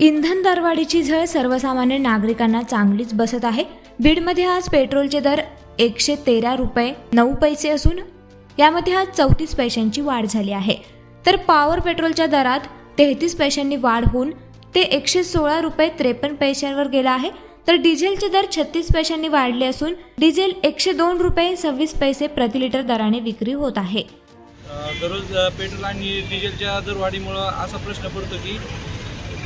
इंधन दरवाढीची झळ सर्वसामान्य नागरिकांना चांगलीच बसत आहे. बीडमध्ये आज पेट्रोलचे दर एकशे तेरा रुपये नऊ पैसे असून यामध्ये आज चौतीस पैशांची वाढ झाली आहे. तर पॉवर पेट्रोलच्या दरात तेहतीस पैशांनी वाढ होऊन ते एकशे सोळा रुपये त्रेपन्न पैशांवर गेला आहे. तर डिझेलचे दर छत्तीस पैशांनी वाढले असून डिझेल एकशे दोन रुपये सव्वीस पैसे प्रति लिटर दराने विक्री होत आहे. दररोज पेट्रोल आणि डिझेलच्या दरवाढीमुळं असा प्रश्न पडतो की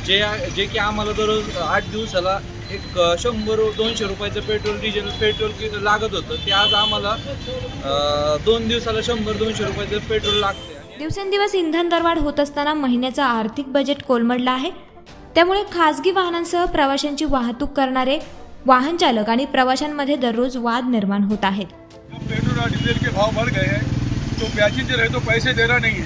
जे जे की आम्हाला दररोज आठ दिवसाला एक शंभर दोनशे रुपयाचं पेट्रोल डिझेल पेट्रोल कि- लागत होतं. ते आज आम्हाला दोन दिवसाला शंभर दोनशे रुपयाचं पेट्रोल लागते दिवसेंदिवस इंधन दरवाढ होत असताना महिन्याचा आर्थिक बजेट कोलमडला आहे. त्यामुळे खासगी वाहनांसह प्रवाशांची वाहतूक करणारे वाहन चालक आणि प्रवाशांमध्ये दररोज वाद निर्माण होत आहेत. पेट्रोल और डीजल के भाव बढ़ गए हैं। तो पैसेंजर है तो पैसे दे रहा नहीं है।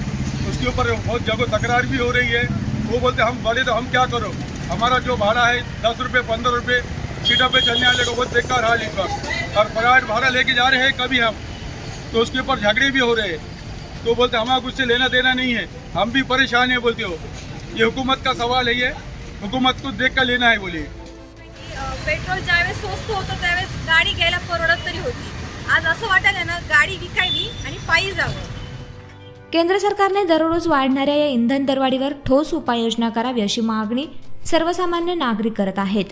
उसके ऊपर बहुत जगह तकरार भी हो रही है। वो बोलते हम बड़े तो हम क्या करो? हमारा जो भाड़ा है दस रुपये पंद्रह रुपये सीटों पे चलने वाले को बहुत बेकार हाल है इनका। और प्राइवेट भाड़ा लेके जा रहे हैं कभी हम तो उसके ऊपर झगड़े भी हो रहे हैं। तो बोलते हमारा कुछ से लेना देना नहीं है। हम भी परेशान है बोलते हो। ये हुकूमत का सवाल है ये। हुकूमत को देख कर लेना है बोलिए। पेट्रोल ज्यावेळेस स्वस्त होतं त्यावेळेस गाडी घ्यायला परवडत तरी होती. आज असं वाटायला ना गाडी विकायली आणि पायी जावं. केंद्र सरकारने दररोज वाढणाऱ्या या इंधन दरवाढीवर ठोस उपाययोजना करावी अशी मागणी सर्वसामान्य नागरिक करत आहेत.